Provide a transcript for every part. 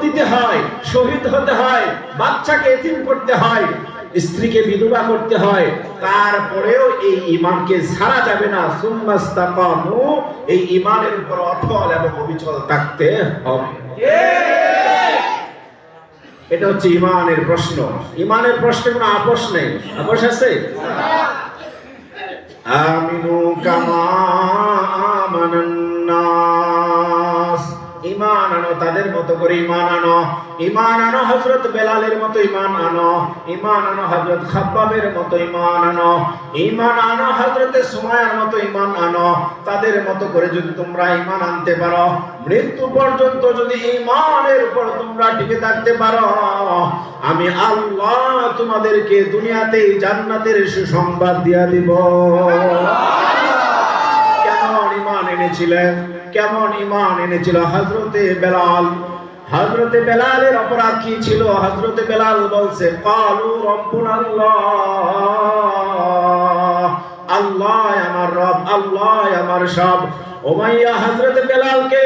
দিতে হয় শহীদ হতে হয় বাচ্চাকে এতিম করতে হয় স্ত্রীকে বিধবা করতে হয় তারপরেও এই ইমানকে ছাড়া যাবে না। সুম্মাস্তাকামু এই ইমানের উপর অটল এবং অবিচল থাকতে হবে। এটা হচ্ছে ইমানের প্রশ্ন। ইমানের প্রশ্নে কোনো আপোষ নেই। আপোষ আছে? আমিনু কামা আমানান্নাস তাদের মতো করে ইমান আনো। ইমান আনো, হযরত বেলালের মতো ইমান আনো। ইমান আনো, হযরত খাব্বাবের মতো ইমান আনো। ইমান আনো, হযরত সুমায়ার মতো ইমান আনো। তাদের মতো করে যদি তোমরা ইমান আনতে পারো, মৃত্যু পর্যন্ত যদি ইমানের উপর তোমরা টিকে থাকতে পারো, আমি আল্লাহ তোমাদেরকে দুনিয়াতেই জান্নাতের সুসংবাদ দিয়া দিব। কেন ইমান এনেছিলেন? কেমন ইমান এনেছিল হজরতে বেলাল? হজরতে বেলালের অপরাধ কি ছিল? হজরতে বেলাল বলছে, কালু রব্বুন আল্লাহ। আল্লাহ আমার রব, আল্লাহ আমার সব। ওমাইয়া হজরতে বেলালকে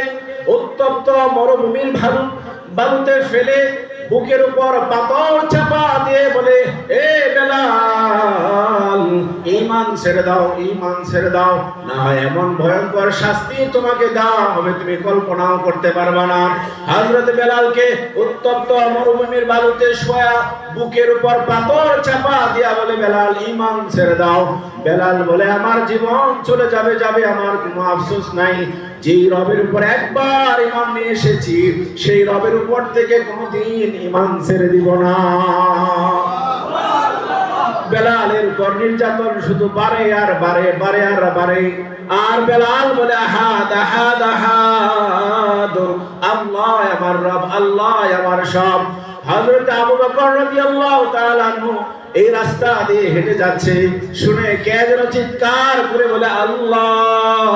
উত্তপ্ত মরুভূমির ভারু বালুতে ফেলে বুকের উপর পাথর চাপা দিয়ে বলে, এ বেলাল ইমান ছেড়ে দাও ইমান ছেড়ে দাও। না, এমন ভয়ঙ্কর শাস্তি তোমাকে হবে, তুমি কল্পনাও করতে পারবে না। হযরত বেলালকে উত্তপ্ত মরুভূমির বালুতে শোয়া বুকের উপর পাথর চাপা দিয়া বলে, বেলাল ইমান ছেড়ে দাও। বেলাল বলে, আমার জীবন চলে যাবে যাবে, আমার কোনো আফসোস নাই। যেই রবের উপর একবার ইমান নিয়ে এসেছি, সেই রবের উপর থেকে কোনোদিন ইমান ছেড়ে দিব না। বেলালের উপর নির্যাতন শুধু বারে আর বারে বারে আর বাড়ে। আর বেলাল বলে, আহাদ আহাদ আহাদ। আল্লাহ আমার রব, আল্লাহ আমার সব। হযরত আবু বকর রাদিয়াল্লাহু তাআলা আনহু এই রাস্তা দিয়ে হেঁটে যাচ্ছে। শুনে কে যেন চিৎকার করে বলে, আল্লাহ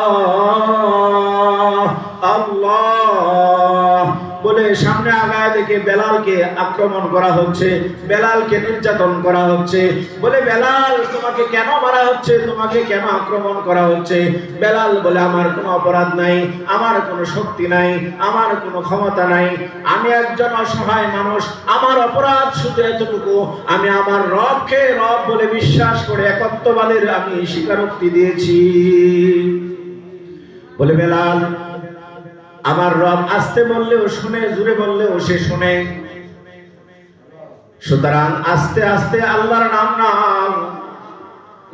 সামনে আগায় দেখে বেলালকে আক্রমণ করা হচ্ছে, বেলালকে নির্যাতন করা হচ্ছে। বলে, বেলাল, তোমাকে কেন মারা হচ্ছে? তোমাকে কেন আক্রমণ করা হচ্ছে? বেলাল বলে, আমার কোনো অপরাধ নাই, আমার কোনো শক্তি নাই, আমার কোনো ক্ষমতা নাই। আমি একজন অসহায় মানুষ, আমার অপরাধ শুধু এতটুকু। আমি আমার রবকে রব বলে বিশ্বাস করে একত্ববাদের আমি স্বীকারোক্তি দিয়েছি। বলে, বেলাল আমার রব আসতে বললেও শুনে জুড়ে বললেও সে শুনে। সুতরাং আস্তে আস্তে আল্লাহর নাম নাম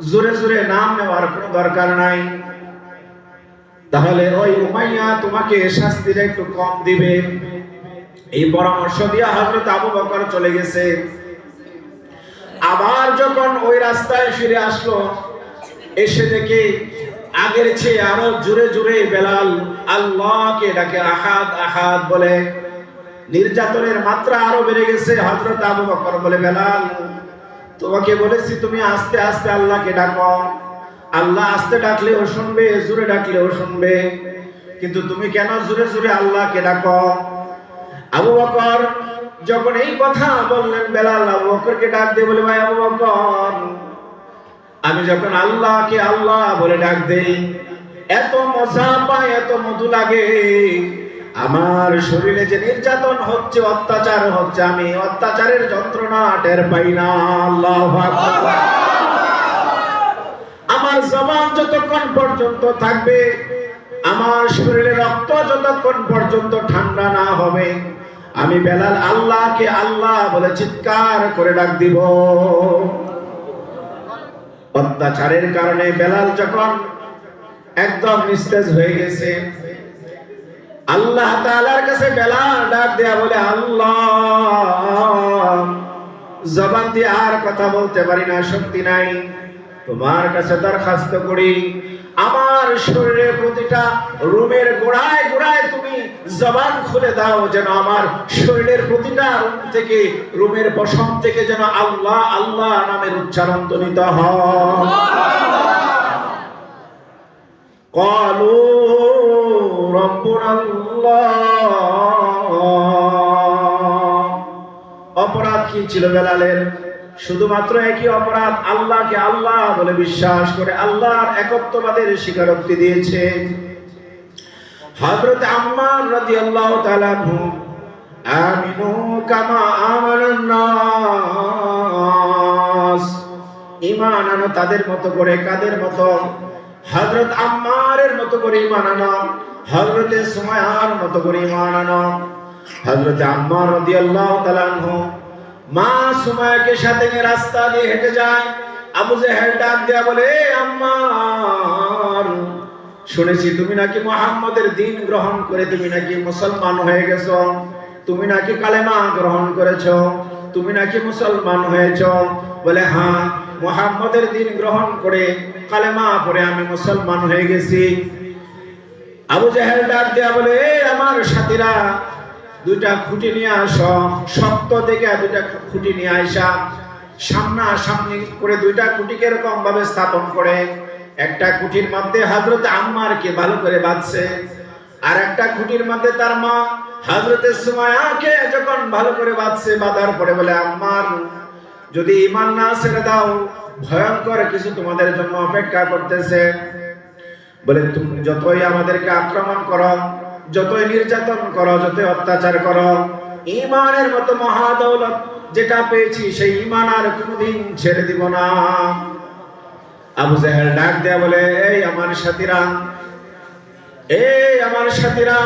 জোরে জোরে নাম নেওয়ার কোনো দরকার নাই। তাহলে ওই উমাইয়া তোমাকে শাস্তিটা একটু কম দিবে। এই পরামর্শ দিয়া হযরত আবু বকর চলে গেছে। আবার যখন ওই রাস্তায় ফিরে আসলো, এসে দেখে আগের চেয়ে আরও জোরে জুড়ে বেলাল আল্লাহকে ডাকে আহাদ আহাদ বলে। নির্যাতনের মাত্রা আরও বেড়ে গেছে, হযরত আবু বকর বলে, বেলাল, তোমাকে বলেছি তুমি আস্তে আস্তে আল্লাহকে ডাকো। আল্লাহ আস্তে ডাকলেও শুনবে, জোরে ডাকলেও শুনবে। কিন্তু তুমি কেন জোরে জোরে আল্লাহকে ডাকো? আবু বকর যখন এই কথা বললেন, বেলাল আবু বকরকে ডাক দিয়ে বলে, ভাই আবু বকর আমি যখন আল্লাহকে আল্লাহ বলে ডাক দেই, এত মজা পাই এত মধু লাগে। আমার শরীরে যে নির্যাতন হচ্ছে, অত্যাচার হচ্ছে, আমি অত্যাচারের যন্ত্রণা টের পাই না। আল্লাহ আমার জবান যতক্ষণ পর্যন্ত থাকবে, আমার শরীরে রক্ত যতক্ষণ পর্যন্ত ঠান্ডা না হবে, আমি বেলাল আল্লাহকে আল্লাহ বলে চিৎকার করে ডাক দিব। অত্যাচারের কারণে বেলাল যখন একদম নিস্তেজ হয়ে গেছে, আল্লাহ তাআলার কাছে বেলাল ডাক দেয়া বলে, আল্লাহ, জবান দিয়ে আর কথা বলতে পারি না, শক্তি নাই। তোমার কাছে দরখাস্ত করি আমার শরীরে প্রতিটা রুমের গোড়ায় গোড়ায় তুমি জবান খুলে দাও যেন আমার শরীরের প্রতিটা রুম থেকে, রুমের পশম থেকে যেন আল্লাহ আল্লাহ নামের উচ্চারণ ধ্বনিত হলো অপরাধ কি ছিল বেলালের? শুধুমাত্র একই অপরাধ, আল্লাহকে আল্লাহ বলে বিশ্বাস করে আল্লাহর একত্ববাদের স্বীকারোক্তি দিয়েছে। হযরত আম্মার রাদিয়াল্লাহু তাআলা আমিনু কামা আমানান নাস। ঈমান আনো তাদের মতো করে, কাদের মতো? হযরত আম্মারের মতো করে ঈমান আনো। হযরত সুমায়ার মতো করে ঈমান আনো। হযরত আম্মার রাদিয়াল্লাহু তাআলা মা সুমায়াকে সাথে নিয়ে রাস্তা দিয়ে হেঁটে যায়। আবু জেহেল ডাক দেয়া বলে, "এ আম্মার, শুনেছি তুমি নাকি মুহাম্মদের দিন গ্রহণ করে তুমি নাকি মুসলমান হয়ে গেছো। তুমি নাকি কালেমা গ্রহণ করেছ। তুমি নাকি মুসলমান হয়েছো। বলে হ্যাঁ মুহাম্মদের দিন গ্রহণ করে কালেমা পড়ে আমি মুসলমান হয়ে গেছি। আবু জাহেল ডাক দেয়া বলে, "এ আমার সাথীরা দুইটা খুঁটি নিয়ে আসো শক্ত দেখে দুইটা খুঁটি নিয়ে আইসা, সামনা সামনি করে দুইটা খুঁটিকে এরকম ভাবে স্থাপন করে। একটা খুঁটির মধ্যে হজরত আম্মারকে ভালো করে বাঁধছে, আর একটা খুঁটির মধ্যে তার মা হজরতে সুমায়াকে যখন ভালো করে বাঁধছে, বাঁধার পরে বলে, আম্মার, যদি ইমান না ছেড়ে দাও, ভয়ঙ্কর কিছু তোমাদের জন্য অপেক্ষা করতেছে। বলে, তুমি যতই আমাদেরকে আক্রমণ করো যতই নির্যাতন করো, যতই অত্যাচার করো ইমানের মতো মহাদৌলত যেটা পেয়েছি, সেই ইমান আর কোনোদিন ছেড়ে দিব না। আবু জাহেল ডাক দেয়া বলে, এই আমার সাথীরা, এই আমার সাথীরা,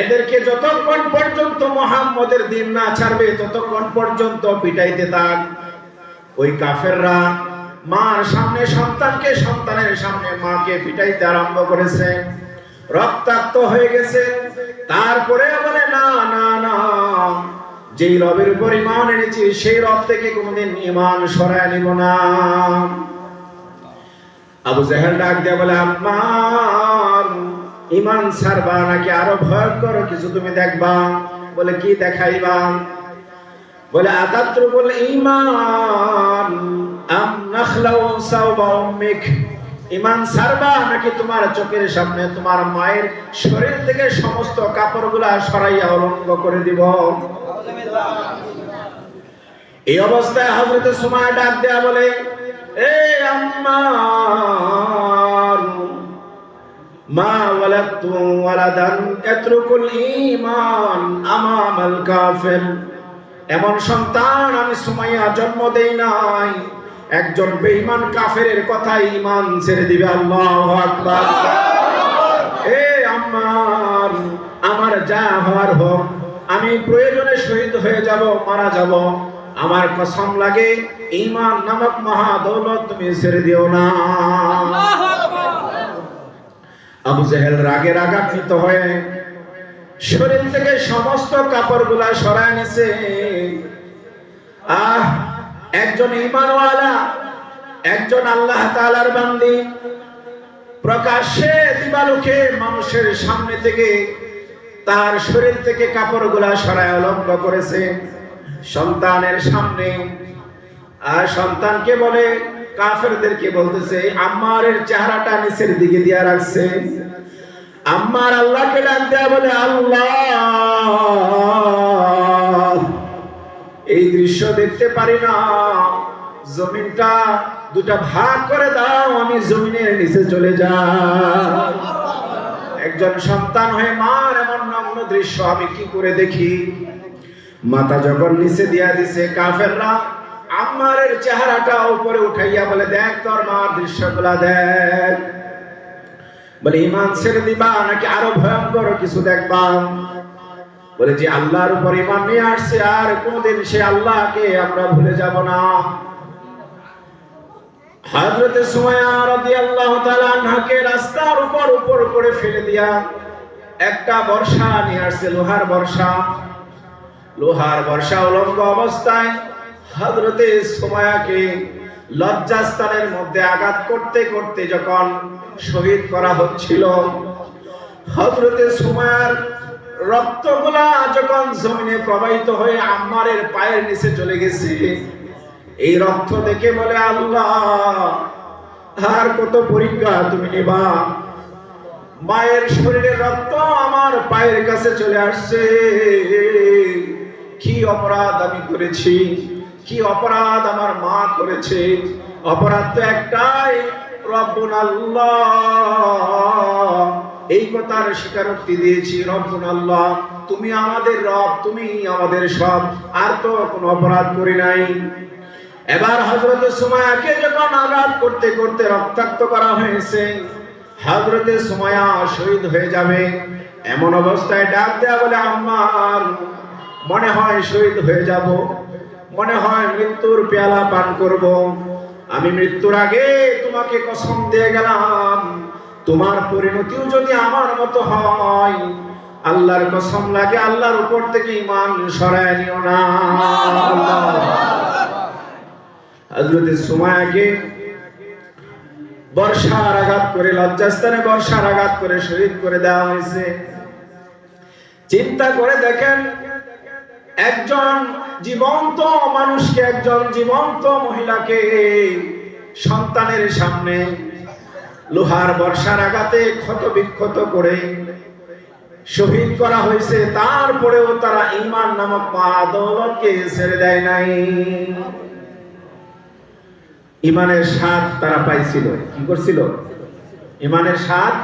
এদেরকে যতক্ষণ পর্যন্ত মোহাম্মদের দিন না ছাড়বে, ততক্ষণ পর্যন্ত পিটাইতে থাক। ওই কাফেররা মার সামনে সন্তানকে সন্তানের সামনে মাকে পিটাইতে আরম্ভ করেছে। রক্তাক্ত হয়ে গেছে। তারপরে বলে, না না না। যেই রবের উপর ইমান এনেছি, সেই রব থেকে কোনোদিন ইমান সরায় নিব না। আবু জাহেল ডাক দিয়ে বলে, আম্মার ইমান ছাড়বা নাকি? আরও ভয়ঙ্কর কিছু তুমি দেখবা। বলে, কি দেখাইবা? বলে, আতাত্রুকুল ঈমান, আম নাখলাউ সাওবা উম্মিক। ঈমান ছাড়বা নাকি তোমার চোখের সামনে তোমার মায়ের শরীর থেকে সমস্ত কাপড়গুলা সরাইয়া অলঙ্গ করে দিব? এই অবস্থায় হযরত সুমায়া ডাক দেয়া বলে, এ মা ওয়ালাদতু ওয়ালাদান ইয়াতরুকুল ঈমান আমামাল কাফির এমন সন্তান আমি সুমাইয়া জন্ম দেই নাই। একজন বেঈমান কাফেরের কথা ইমান ছেড়ে দিবে আল্লাহু আকবার। এ আম্মার আমার যা হওয়ার হোক আমি প্রয়োজনে শহীদ হয়ে যাব মারা যাব। আমার কসম লাগে ইমান নামক মহা দৌলত তুমি ছেড়ে দিও না। আবু জেহেল রাগে রাগান্বিত হয়ে শরীর থেকে সমস্ত কাপড়গুলা সরায় নিছে। আহ একজন ইমানওয়ালা একজন আল্লাহ তাআলার বান্দি। প্রকাশ্যে দিবালোকে মানুষের সামনে থেকে তার শরীর থেকে কাপড়গুলা সরায় অলম্ব করেছে সন্তানের সামনে। আর সন্তানকে বলে, কাফেরদেরকে বলতেছে, আম্মারের চেহারাটা নিচের দিকে দিয়া রাখছে। আম্মার আল্লাহকে ডাক দেয়া বলে, আল্লাহ! দেখতে পারি না। জমিনটা দুটা ভাগ করে দাও, আমি জমিনের নিচে চলে যাই। একজন সন্তান হয়ে মার এমন নগ্ন দৃশ্য আমি কি করে দেখি? মাতা যখন নিচে দিয়া দিছে, কাফেররা আম্মারের চেহারাটা উপরে উঠাইয়া বলে, দেখ তোর মার দৃশ্যগুলা দেখ। বলে ইমান ছেড়ে দিবা, নাকি আরও ভয়ঙ্কর কিছু দেখবা? বলে যে আল্লাহর উপর ইমান নিয়ে আসছে, আর কোনদিন সে আল্লাহকে আমরা ভুলে যাব না। হযরতে সুমাইয়া রাদিয়াল্লাহু তাআলা আনহাকে রাস্তার উপর উপর করে ফেলে দিয়া একটা বর্ষা নিয়ে আসছে, লোহার বর্ষা। লোহার বর্ষা উলঙ্গ অবস্থায় হযরতে সুমাইয়াকে লজ্জাস্থানের মধ্যে আঘাত করতে করতে যখন শহীদ করা হচ্ছিল, হযরতে সুমাইয়ার রক্তগুলা যখন জমিনে প্রবাহিত হয়ে আম্মারের পায়ের নিচে চলে গেছে, এই রক্ত দেখে বলে, আল্লাহ, আর কত পরীক্ষা তুমি নিবা? মায়ের শরীরের রক্ত আমার পায়ের কাছে চলে আসছে। কি অপরাধ আমি করেছি? কি অপরাধ আমার মা করেছে? অপরাধ তো একটাই রব্বুন আল্লাহ এই কথার স্বীকারোক্তি দিয়েছি, রব্বুন আল্লাহ। তুমি আমাদের রব, তুমি আমাদের সব। আর তো কোনো অপরাধ করি নাই। এবার হজরত সুমায়াকে যখন আঘাত করতে করতে রক্তাক্ত করা হয়েছে হজরতে সুমায়া শহীদ হয়ে যাবে। এমন অবস্থায় ডাক দেয়া বলে আমার মনে হয় শহীদ হয়ে যাব। মনে হয় মৃত্যুর পেয়ালা পান করব। আমি মৃত্যুর আগে তোমাকে কসম দিয়ে গেলাম। তোমার পরিণতিও যদি আমার মতো হয়, আল্লাহর কসম লাগে আল্লাহর উপর থেকে ইমান সরায় নিও না। হজরত সুমায়াকে বর্ষার আঘাত করে, লজ্জাস্থানে বর্ষার আঘাত করে শহীদ করে দেওয়া হয়েছে। চিন্তা করে দেখেন, একজন জীবন্ত মানুষকে, একজন জীবন্ত মহিলাকে সন্তানের সামনে লোহার বর্ষার আঘাতে ক্ষত বিক্ষত করে শহীদ করা হয়েছে। তারপরেও তারা ইমান নামক মাদলকে ছেড়ে দেয় নাই। ইমানের স্বাদ তারা পাইছিল। কি করছিল? ইমানের স্বাদ?